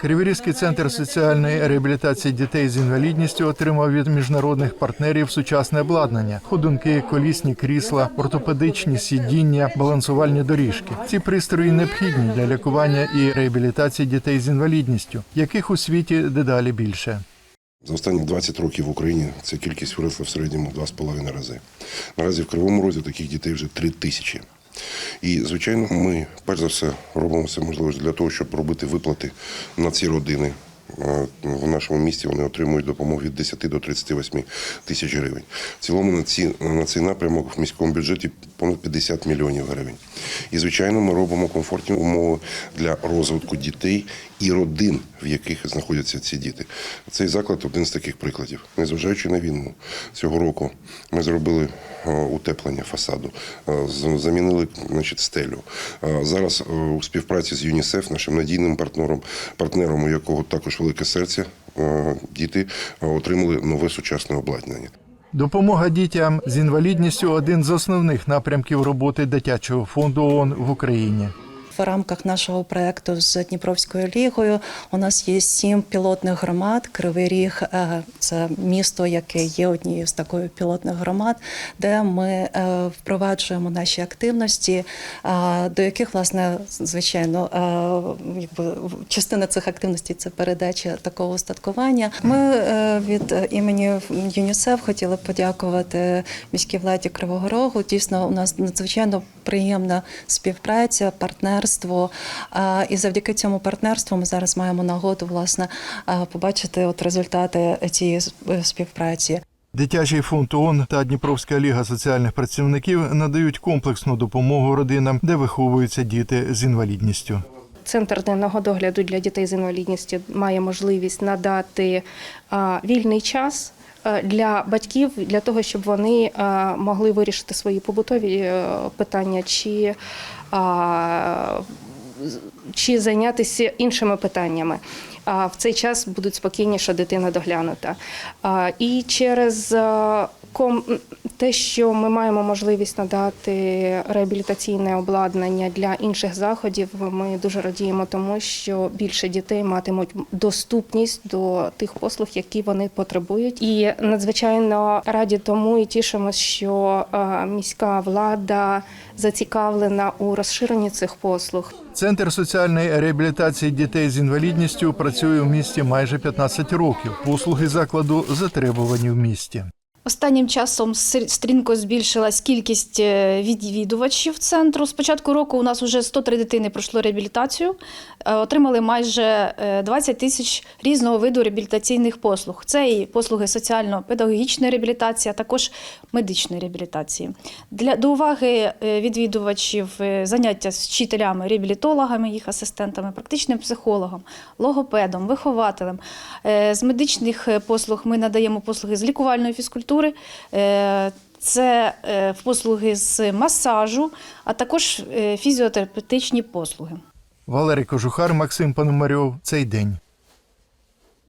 Криворізький центр соціальної реабілітації дітей з інвалідністю отримав від міжнародних партнерів сучасне обладнання: ходунки, колісні крісла, ортопедичні сидіння, балансувальні доріжки. Ці пристрої необхідні для лікування і реабілітації дітей з інвалідністю, яких у світі дедалі більше. За останні 20 років в Україні ця кількість виросла в середньому в 2,5 рази. Наразі в Кривому Розі таких дітей вже 3 тисячі. І, звичайно, ми перш за все робимо все можливе для того, щоб робити виплати на ці родини. Е, В нашому місті вони отримують допомогу від 10 до 38 тисяч гривень. В цілому на, ці, на цей напрямок в міському бюджеті понад 50 мільйонів гривень. І, звичайно, ми робимо комфортні умови для розвитку дітей і родин, в яких знаходяться ці діти. Цей заклад один з таких прикладів. Незважаючи на війну, цього року ми зробили е, утеплення фасаду, е, замінили значить, стелю. Зараз у співпраці з ЮНІСЕФ, нашим надійним партнером, партнером, у якого також велике серце, е, діти е, отримали нове сучасне обладнання. Допомога дітям з інвалідністю один з основних напрямків роботи дитячого фонду ООН в Україні. В рамках нашого проекту з Дніпровською лігою у нас є сім пілотних громад. Кривий Ріг е, це місто, яке є однією з такої пілотних громад, де ми е, впроваджуємо наші активності, е, до яких власне звичайно якби частина цих активностей це передача такого устаткування. Ми від імені ЮНІСЕФ хотіли подякувати міській владі Кривого Рогу. Дійсно, у нас надзвичайно приємна співпраця, партнерство. А, І завдяки цьому партнерству ми зараз маємо нагоду власне побачити от результати цієї е, співпраці. Дитячий фонд ООН та Дніпровська ліга соціальних працівників надають комплексну допомогу родинам, де виховуються діти з інвалідністю. Центр денного догляду для дітей з інвалідністю має можливість надати вільний час. А, Для батьків для того, щоб вони могли вирішити свої побутові е, питання, чи, чи зайнятися іншими питаннями. А в цей час будуть спокійніше дитина доглянута. І через ком те, що ми маємо можливість надати реабілітаційне обладнання для інших заходів, ми дуже радіємо тому, що більше дітей матимуть доступність до тих послуг, які вони потребують. І надзвичайно раді тому і тішимося, що міська влада зацікавлена у розширенні цих послуг. Центр соціальної реабілітації дітей з інвалідністю працює в місті майже 15 років. Послуги закладу затребувані в місті. Останнім часом стрімко збільшилась кількість е, відвідувачів центру. З початку року у нас вже 103 дитини пройшло реабілітацію, е, отримали майже е, 20 тисяч різного виду реабілітаційних послуг. Це і послуги соціально-педагогічної реабілітації, а також медичної реабілітації. Для до уваги е, відвідувачів е, заняття з вчителями, реабілітологами, їх асистентами, практичним психологом, логопедом, вихователем. Е, З медичних е, послуг ми надаємо послуги з лікувальної фізкультури. Е, Це е, послуги з масажу, а також е, фізіотерапевтичні послуги. Валерій Кожухар, Максим Пономарьов. Цей день.